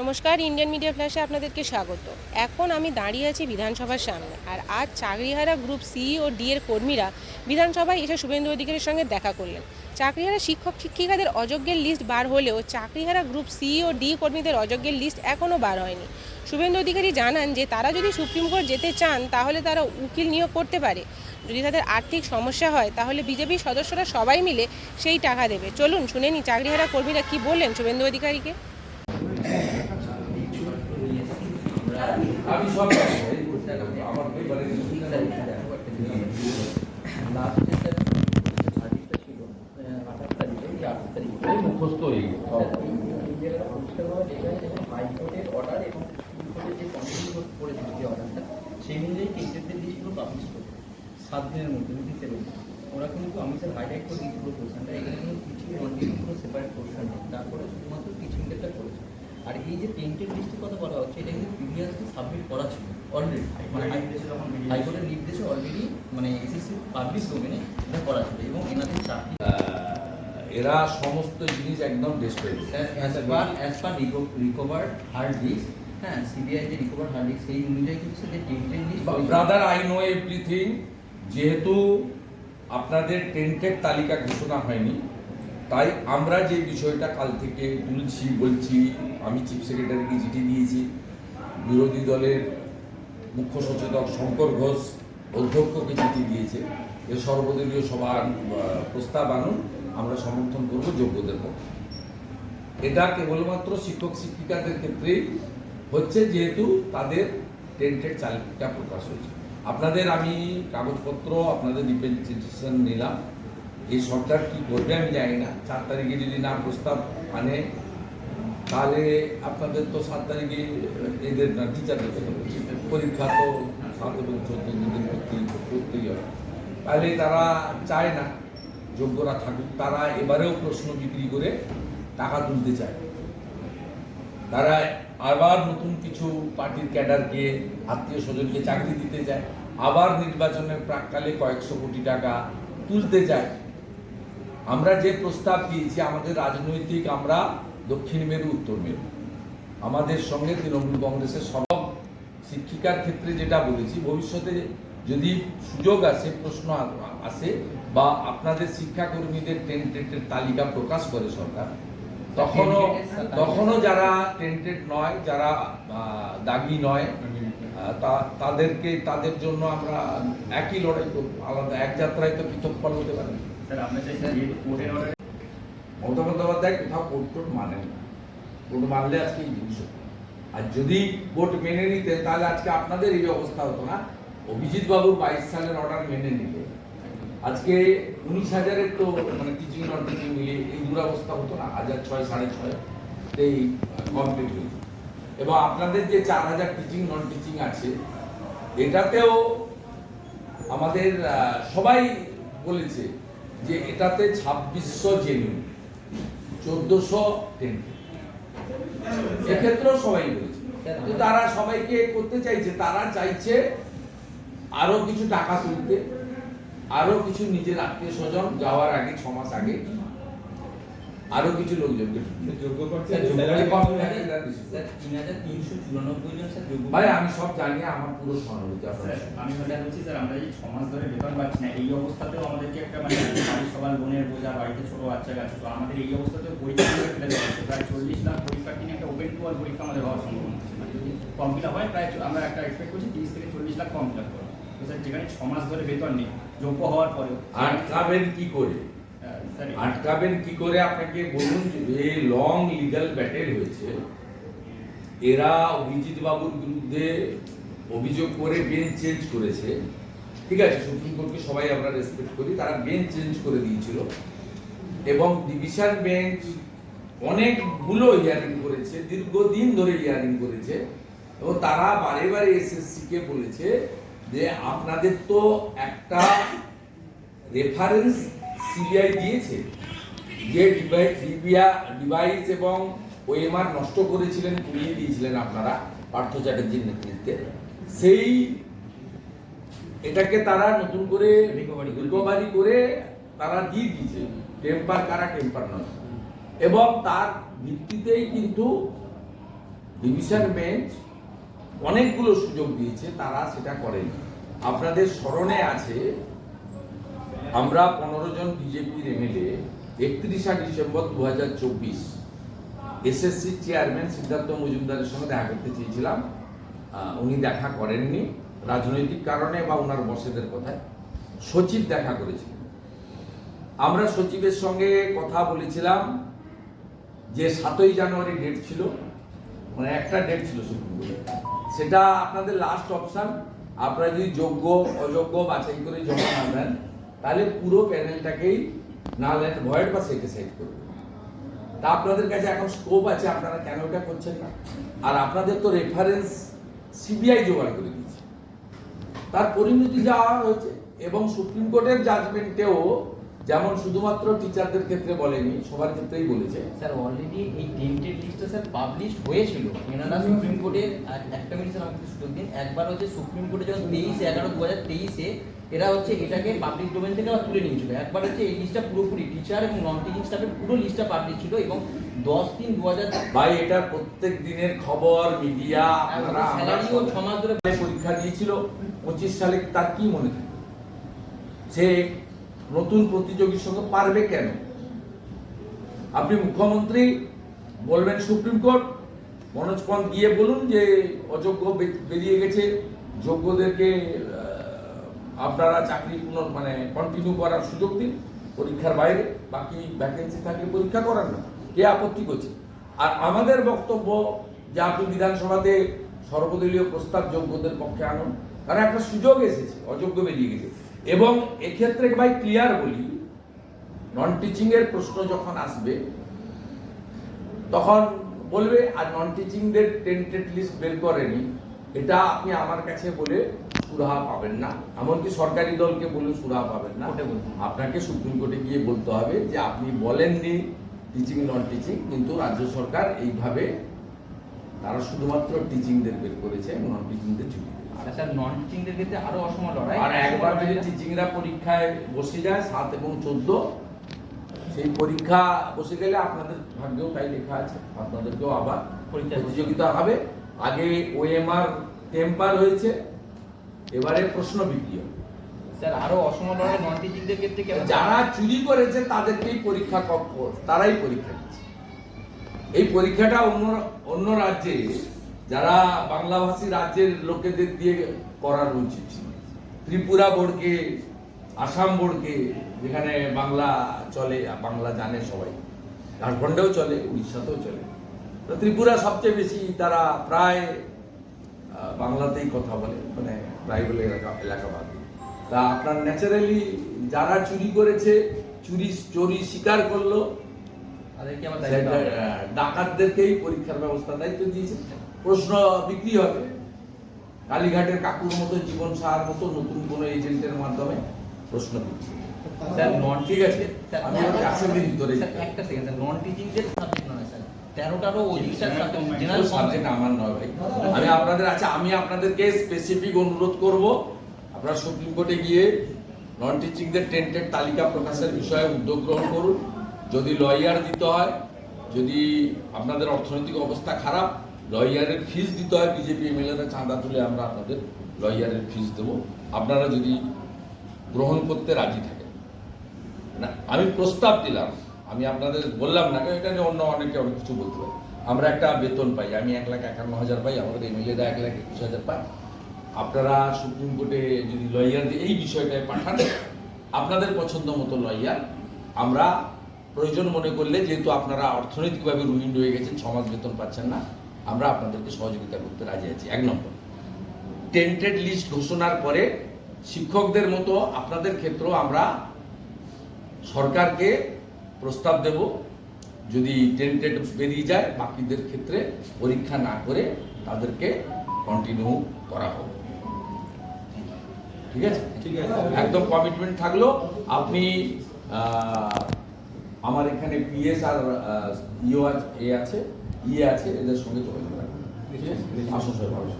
নমস্কার Indian media ফ্ল্যাশে আপনাদেরকে স্বাগত। এখন আমি দাঁড়িয়ে আছি বিধানসভার সামনে, আর আজ চাকরিহারা গ্রুপ সি ও ডি এর কর্মীরা বিধানসভায় এসে শুভেন্দু অধিকারীর সঙ্গে দেখা করলেন। চাকরিহারা শিক্ষক শিক্ষিকাদের অযোগ্যের লিস্ট বার হলেও চাকরিহারা গ্রুপ সি ও ডি কর্মীদের অযোগ্যের লিস্ট এখনও বার হয়নি। শুভেন্দু অধিকারী জানান যে, তারা যদি সুপ্রিম কোর্ট যেতে চান, তাহলে তারা উকিল নিয়োগ করতে পারে। যদি তাদের আর্থিক সমস্যা হয়, তাহলে বিজেপির সদস্যরা সবাই মিলে সেই টাকা দেবে। চলুন, শুনে নি চাকরিহারা কর্মীরা কি বললেন শুভেন্দু অধিকারীকে আমি সব জানি, এই করতে হবে। আমার পরিবারে লাস্টে স্যার যে সার্ভিসটা ছিল আঠাশ তারিখে এই আঠাশ তারিখে এই মুখস্থ হয়ে গেছে। সব। হাইকোর্টের অর্ডার এবং যে করেছিল যে অর্ডারটা সেই অনুযায়ী কেসেরদের লিস্টগুলো পাবলিশ করতে সাত দিনের মধ্যে সেভেন ওরা কিন্তু আমি স্যার হাইলাইট করে দিয়েছি পুরো পোর্শনটা এখানে কিন্তু টিচিং নন পুরো সেপারেট পোর্শন নেই। তারপরে শুধুমাত্র টিচিংটা করেছে। আর এই যে টেন্টের লিস্টের কথা বলা হচ্ছে এটা কিন্তু প্রিভিয়াসলি সাবমিট করা ছিল অলরেডি মানে হাইকোর্টের নির্দেশে অলরেডি মানে এসএসসি পাবলিক ডোমেনে এটা করা ছিল এবং এনাদের চাকরি এরা সমস্ত জিনিস একদম destroy as per recovered hard disk হ্যাঁ সিবিআই যে রিকভার্ড হার্ড ডিস্ক সেই অনুযায়ী কিন্তু সে যে tainted list brother I know everything যেহেতু আপনাদের টেন্টের তালিকা ঘোষণা হয়নি তাই আমরা যে বিষয়টা কাল থেকে তুলছি বলছি আমি চিফ সেক্রেটারিকে চিঠি দিয়েছি। বিরোধী দলের মুখ্য সচেতক শঙ্কর ঘোষ অধ্যক্ষকে চিঠি দিয়েছে। যে সর্বদলীয় আহ, প্রস্তাব আনুন আমরা সমর্থন করব যোগ্যদের পক্ষে। এটা কেবলমাত্র শিক্ষক শিক্ষিকাদের ক্ষেত্রেই হচ্ছে যেহেতু তাদের টেন্টেড চালিকা প্রকাশ হয়েছে। আপনাদের আমি কাগজপত্র আপনাদের রিপ্রেজেন্টেশন নিলাম। এই সরকার কি করবে আমি জানি না। চার তারিখে যদি না প্রস্তাব আনে তাহলে আপনাদের তো সাত তারিখে এদের না টিচারদের পরীক্ষা তো সাত এবং চোদ্দ দিন করতেই হবে। তাহলে তারা চায় না, যোগ্যরা থাকুক। তারা এবারেও প্রশ্ন বিক্রি করে টাকা তুলতে চায়। তারা আবার নতুন কিছু পার্টির ক্যাডারকে, আত্মীয় স্বজনকে চাকরি দিতে চায়। আবার নির্বাচনের প্রাককালে কয়েকশো কোটি টাকা তুলতে চায়। আমরা যে প্রস্তাব দিয়েছি, আমাদের রাজনৈতিক, আমরা দক্ষিণ মেরু, উত্তর মেরু আমাদের সঙ্গে তৃণমূল কংগ্রেসের সব শিক্ষিকার ক্ষেত্রে যেটা বলেছি, ভবিষ্যতে যদি সুযোগ আসে, প্রশ্ন আসে, বা আপনাদের শিক্ষাকর্মীদের টেন্টেডের তালিকা প্রকাশ করে সরকার, তখনও তখনও যারা টেন্টেড নয়, যারা দাগি নয় তাদেরকে, তাদের জন্য আমরা একই লড়াই করব, আলাদা, এক যাত্রায় তো পৃথক হতে পারে। আর যদি মেনে নিতেন তাহলে আজকে আপনাদের এই অবস্থা হতো না। অভিজিৎ বাবুর বাইশ সালের অর্ডার মেনে নিতে আজকে উনিশ হাজারের তো মানে টিচিং নন টিচিং মিলে এই দুরবস্থা হতো না, হাজার ছয়, সাড়ে ছয় এই কমপ্লিট এবং আপনাদের যে চার হাজার টিচিং নন টিচিং আছে, এটাতেও আমাদের সবাই বলেছে যে এটাতে ছাব্বিশশো জেনুইন চোদ্দশো টেন এক্ষেত্রেও সবাই বলেছে। তারা সবাইকে করতে চাইছে, তারা চাইছে আরও কিছু টাকা তুলতে, আরও কিছু নিজের আত্মীয় স্বজন যাওয়ার আগে, ছ মাস আগে আরও কিছু লোকজনকে ভাই আমি সব জানি আমার পুরো সহানুভূতি। আমি ওটা বলছি স্যার আমরা এই ছ মাস ধরে বেতন পাচ্ছি না এই অবস্থাতেও আমাদেরকে একটা মানে বাড়ির সবার লোনের বোঝা বাড়িতে ছোট বাচ্চা কাছে তো আমাদের এই অবস্থাতেও পরীক্ষা করে ফেলে দেওয়া হচ্ছে। প্রায় চল্লিশ লাখ পরীক্ষার দিনে একটা ওপেন টু পরীক্ষা আমাদের হওয়ার সম্ভাবনা আছে মানে হয় প্রায় আমরা একটা এক্সপেক্ট করছি তিরিশ থেকে চল্লিশ লাখ ফর্ম ফিল আপ করা। স্যার যেখানে ছ মাস ধরে বেতন নেই যোগ্য হওয়ার পরেও। আটকাবেন কি করে? আটকাবেন কি করে আপনাকে বলুন যে লং লিগ্যাল ব্যাটেল হয়েছে, এরা অভিজিৎ বাবুর বিরুদ্ধে অভিযোগ করে বেঞ্চ চেঞ্জ করেছে। ঠিক আছে, সুপ্রিম কোর্টকে সবাই আমরা রেসপেক্ট করি, তারা বেঞ্চ চেঞ্জ করে দিয়েছিল। এবং ডিভিশন বেঞ্চ অনেকগুলো হিয়ারিং করেছে, দীর্ঘদিন ধরে হিয়ারিং করেছে। এবং তারা বারে বারে এসএসসি কে বলেছে যে আপনাদের তো একটা রেফারেন্স সিবিআই দিয়েছে যে ডিবিয়া ডিভাইস এবং ওএমআর নষ্ট করেছিলেন পুড়িয়ে দিয়েছিলেন আপনারা পার্থ চ্যাটার্জির নেতৃত্বে। সেই এটাকে তারা নতুন করে করে। রিকভারি করে তারা দিয়ে দিয়েছে। টেম্পার কারা টেম্পার নয়। এবং তার ভিত্তিতেই কিন্তু ডিভিশন বেঞ্চ অনেকগুলো সুযোগ দিয়েছে তারা সেটা করেনি। আপনাদের স্মরণে আছে আমরা পনেরো জন বিজেপির এমএলএ একত্রিশা ডিসেম্বর দু হাজার চব্বিশ এসএসসি চেয়ারম্যান সিদ্ধার্থ মজুমদারের সঙ্গে দেখা করতে চেয়েছিলাম। উনি দেখা করেননি, রাজনৈতিক কারণে বা ওনার বসেদের কথায়। সচিব দেখা করেছিলেন। আমরা সচিবের সঙ্গে কথা বলেছিলাম যে সাতই জানুয়ারি ডেট ছিল মানে একটা ডেট ছিল সুপ্রিম সেটা আপনাদের লাস্ট অপশান আপনারা যদি যোগ্য, অযোগ্য বাছাই করে জমা না দেন তাহলে পুরো প্যানেলটাকেই না লেট ভয়েড বা সেটে সাইড করবে। তা আপনাদের কাছে এখন স্কোপ আছে, আপনারা কেন এটা করছেন না? আর আপনাদের তো রেফারেন্স সিবিআই জোগাড় করে দিয়েছে। তার পরিণতি যাওয়া হয়েছে, এবং সুপ্রিম কোর্টের জাজমেন্টেও যেমন শুধুমাত্র টিচারদের ক্ষেত্রে বলেনি, সবার ক্ষেত্রেই বলেছে। স্যার অলরেডি এই টেন্টেড লিস্টটা স্যার পাবলিশ হয়েছিল। এনারা সুপ্রিম কোর্টের এক- একটা মিনিট স্যার আমাকে সুযোগ দিন। একবার হচ্ছে সুপ্রিম কোর্টে যখন তেইশ, এগারো দু হাজার তেইশে এরা হচ্ছে এটাকে পাবলিক ডোমেন থেকে আবার তুলে নিয়েছিল। একবার হচ্ছে এই লিস্টটা পুরোপুরি টিচার এবং নন টিচিং স্টাফের পুরো লিস্টটা পাবলিশ ছিল এবং দশ তিন দু হাজার ভাই এটা প্রত্যেক দিনের খবর মিডিয়া আপনারা আমরা স্যালারিও ছ মাস ধরে পরীক্ষা দিয়েছিল পঁচিশ সালে তার কি মনে থাকে? সে নতুন প্রতিযোগীর সঙ্গে পারবে কেন? আপনি মুখ্যমন্ত্রী বলবেন সুপ্রিম কোর্ট মনোজ পন্থ গিয়ে বলুন যে অযোগ্য বেরিয়ে গেছে যোগ্যদেরকে আপনারা চাকরি পুনর মানে কন্টিনিউ করার সুযোগ দিন, পরীক্ষার বাইরে, বাকি ভ্যাকেন্সি থাকলে পরীক্ষা করার না। কে আপত্তি করছে? আর আমাদের বক্তব্য যে আপনি বিধানসভাতে সর্বদলীয় প্রস্তাব যোগ্যদের পক্ষে আনুন কারণ একটা সুযোগ এসেছে, অযোগ্য বেরিয়ে গেছে। এবং এক্ষেত্রে ভাই ক্লিয়ার বলি নন টিচিং এর প্রশ্ন যখন আসবে, তখন বলবে, আর নন টিচিংদের টেন্টেড লিস্ট বের করেনি। এটা আপনি আমার কাছে বলে সুরাহা পাবেন না। এমনকি সরকারি দলকে বলে সুরাহা পাবেন না। আপনাকে সুপ্রিম কোর্টে গিয়ে বলতে হবে যে আপনি বলেননি টিচিং নন টিচিং কিন্তু রাজ্য সরকার এইভাবে তারা শুধুমাত্র টিচিংদের বের করেছে নন টিচিংদের ছুটি আর স্যার নন টিচিংদের ক্ষেত্রে আরও অসম লড়াই? আর একবার যদি টিচিংরা পরীক্ষায় বসে যায় সাত এবং চোদ্দ সেই পরীক্ষা বসে গেলে আপনাদের ভাগ্যেও তাই লেখা আছে। আপনাদেরকেও আবার প্রতিযোগিতা হবে। আগে ওএমআর টেম্পার হয়েছে এবারে প্রশ্ন বিক্রি হবে স্যার আরও অসম লড়াই নন ক্ষেত্রে যারা চুরি করেছে তাদেরকেই পরীক্ষা কক্ষ তারাই পরীক্ষা দিচ্ছে। এই পরীক্ষাটা অন্য অন্য রাজ্যে যারা বাংলাভাষী রাজ্যের লোকেদের দিয়ে করার উচিত ছিল। ত্রিপুরা বোর্ডকে আসাম বোর্ডকে যেখানে বাংলা চলে বাংলা জানে সবাই। ঝাড়খণ্ডেও চলে উড়িষ্যাতেও চলে। ত্রিপুরা সবচেয়ে বেশি তারা প্রায় বাংলাতেই কথা বলে মানে ট্রাইবাল এলাকা এলাকা বাদ দিয়ে। তা আপনার ন্যাচারালি যারা চুরি করেছে চুরি চুরি স্বীকার করল ডাকাতদেরকেই পরীক্ষার ব্যবস্থা দায়িত্ব দিয়েছে। প্রশ্ন বিক্রি হবে। কালীঘাটের কাকুর মতো জীবন সাহার মতো নতুন কোনো এজেন্টের মাধ্যমে প্রশ্ন বিক্রি স্যার নন ঠিক আছে। আমি একটা সেকেন্ড স্যার নন টিচিংদের সাবজেক্ট তেরোটারও জেনারেল সাবজেক্ট আমার নয় ভাই। আমি আপনাদের আছে আমি আপনাদেরকে স্পেসিফিক অনুরোধ করব আপনারা সুপ্রিম কোর্টে গিয়ে নন টিচিংদের টেন্টেড তালিকা প্রকাশের বিষয়ে উদ্যোগ গ্রহণ করুন। যদি লয়ার দিতে হয় যদি আপনাদের অর্থনৈতিক অবস্থা খারাপ লয়ারের ফিস দিতে হয় বিজেপি এমএলএরা চাঁদা তুলে আমরা আপনাদের লয়ারের ফিস দেবো। আপনারা যদি গ্রহণ করতে রাজি থাকেন। না আমি প্রস্তাব দিলাম আমি আপনাদের বললাম না, এটা নিয়ে অন্য অনেকে অনেক কিছু বলতে পারে। আমরা একটা বেতন পাই, আমি এক লাখ একান্ন হাজার পাই, আমাদের এমএলএরা এক লাখ একুশ হাজার পায়। আপনারা সুপ্রিম কোর্টে যদি লয়ার এই বিষয়টায় পাঠান, আপনাদের পছন্দ মতো লয়ার আমরা প্রয়োজন মনে করলে, যেহেতু আপনারা অর্থনৈতিকভাবে রুইন্ড হয়ে গেছেন মাস বেতন পাচ্ছেন না, আমরা আপনাদেরকে সহযোগিতা করতে রাজি আছি। এক নম্বর। টেন্টেড লিস্ট ঘোষণার পরে শিক্ষকদের মতো আপনাদের ক্ষেত্রেও আমরা সরকারকে প্রস্তাব দেব। যদি টেন্টেড বেরিয়ে যায় বাকিদের ক্ষেত্রে পরীক্ষা না করে তাদেরকে কন্টিনিউ করা হবে ঠিক আছে? ঠিক আছে একদম কমিটমেন্ট থাকল। আপনি আমার এখানে পিএস আর ইও এ আছে ইয়ে আছে এদের সঙ্গে যোগাযোগ রাখবেন ঠিক আছে আসুন সবাই ভালো